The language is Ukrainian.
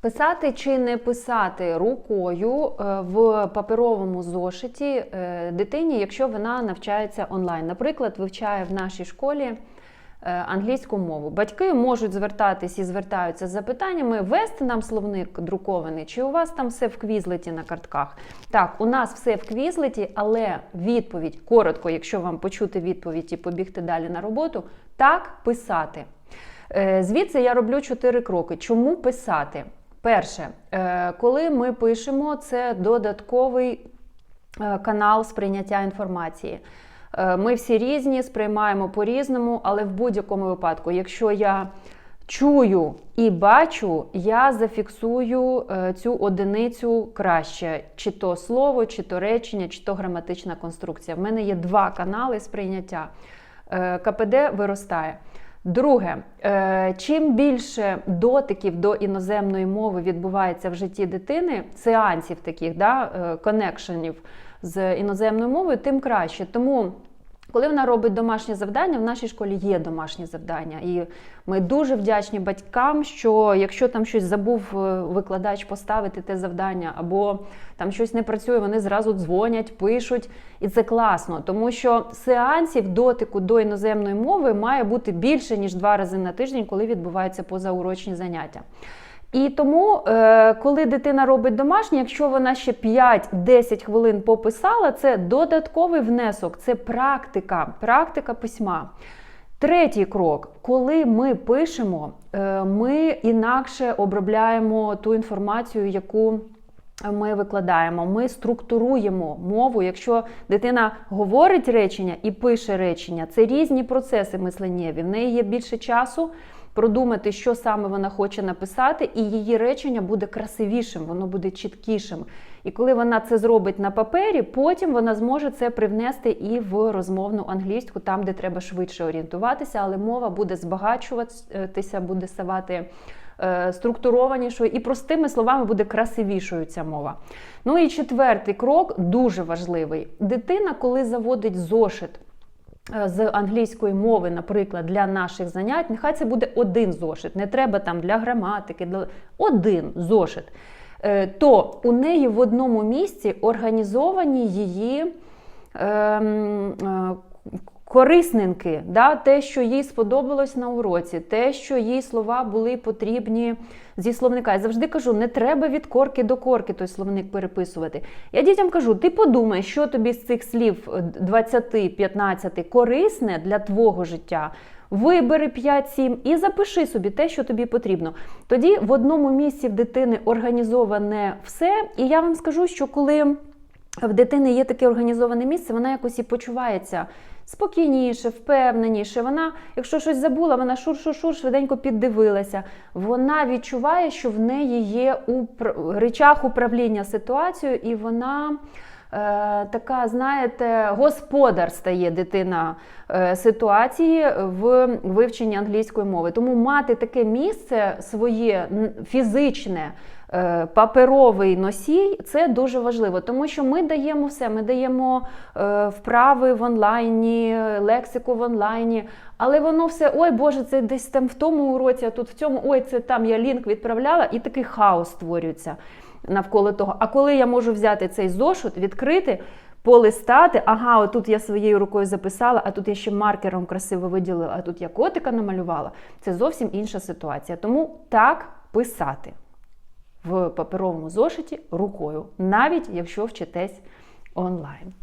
Писати чи не писати рукою е, в паперовому зошиті е, дитині, якщо вона навчається онлайн. Наприклад, вивчає в нашій школі е, англійську мову. Батьки можуть звертатись і звертаються з запитаннями, вести нам словник друкований, чи у вас там все в квізлеті на картках. Так, у нас все в квізлеті, але відповідь коротко, якщо вам почути відповідь і побігти далі на роботу, так писати. Звідси я роблю чотири кроки. Чому писати? Перше, е, коли ми пишемо, це додатковий е, канал сприйняття інформації. Е, Ми всі різні, сприймаємо по-різному, але в будь-якому випадку, якщо я чую і бачу, я зафіксую цю одиницю краще, чи то слово, чи то речення, чи то граматична конструкція. В мене є два канали сприйняття. КПД виростає. Друге, е, чим більше дотиків до іноземної мови відбувається в житті дитини, сеансів таких, да, конекшенів коннекшенів з іноземною мовою, тим краще. Тому, коли вона робить домашнє завдання, в нашій школі є домашнє завдання. І ми дуже вдячні батькам, що якщо там щось забув е, викладач поставити те завдання, або там щось не працює, вони зразу дзвонять, пишуть. І це класно, тому що сеансів дотику до іноземної мови має бути більше, ніж два рази на тиждень, коли відбуваються позаурочні заняття. І тому, е, коли дитина робить домашнє, якщо вона ще 5-10 хвилин пописала, це додатковий внесок, це практика, практика письма. Третій крок, коли ми пишемо, е, ми інакше обробляємо ту інформацію, яку ми викладаємо. Ми структуруємо мову. Якщо дитина говорить речення і пише речення, це різні процеси мисленнєві. В неї є більше часу продумати, що саме вона хоче написати, і її речення буде красивішим, воно буде чіткішим. І коли вона це зробить на папері, потім вона зможе це привнести і в розмовну англійську, там, де треба швидше орієнтуватися, але мова буде збагачуватися, буде ставати е, структурованішою і простими словами буде красивішою ця мова. Ну і четвертий крок дуже важливий. Дитина, коли заводить зошит. Е, З англійської мови, наприклад, для наших занять, нехай це буде один зошит, не треба там для граматики, для... один зошит. Е, То у неї в одному місці організовані її ем, е, корисненки, да? те, що їй сподобалось на уроці, те, що їй слова були потрібні зі словника. Я завжди кажу, не треба від корки до корки той словник переписувати. Я дітям кажу, ти подумай, що тобі з цих слів 20-15 корисне для твого життя. Вибери 5-7 і запиши собі те, що тобі потрібно. Тоді в одному місці в дитини організоване все. І я вам скажу, що коли в дитини є таке організоване місце, вона якось і почувається спокійніше, впевненіше. Вона, якщо щось забула, вона шур-шур-шур, швиденько піддивилася. Вона відчуває, що в неї є у речах управління ситуацією, і вона. Е, така, знаєте, господар стає дитина е, ситуації в вивченні англійської мови. Тому мати таке місце своє фізичне, е, паперовий носій це дуже важливо, тому що ми даємо все. Ми даємо вправи в онлайні, лексику в онлайні. Але воно все, ой Боже, це десь там в тому уроці, а тут в цьому, ой, це там я лінк відправляла, і такий хаос створюється навколо того. А коли я можу взяти цей зошит, відкрити, полистати, ага, отут я своєю рукою записала, а тут я ще маркером красиво виділила, а тут я котика намалювала, це зовсім інша ситуація. Тому так писати в паперовому зошиті рукою, навіть якщо вчитесь онлайн.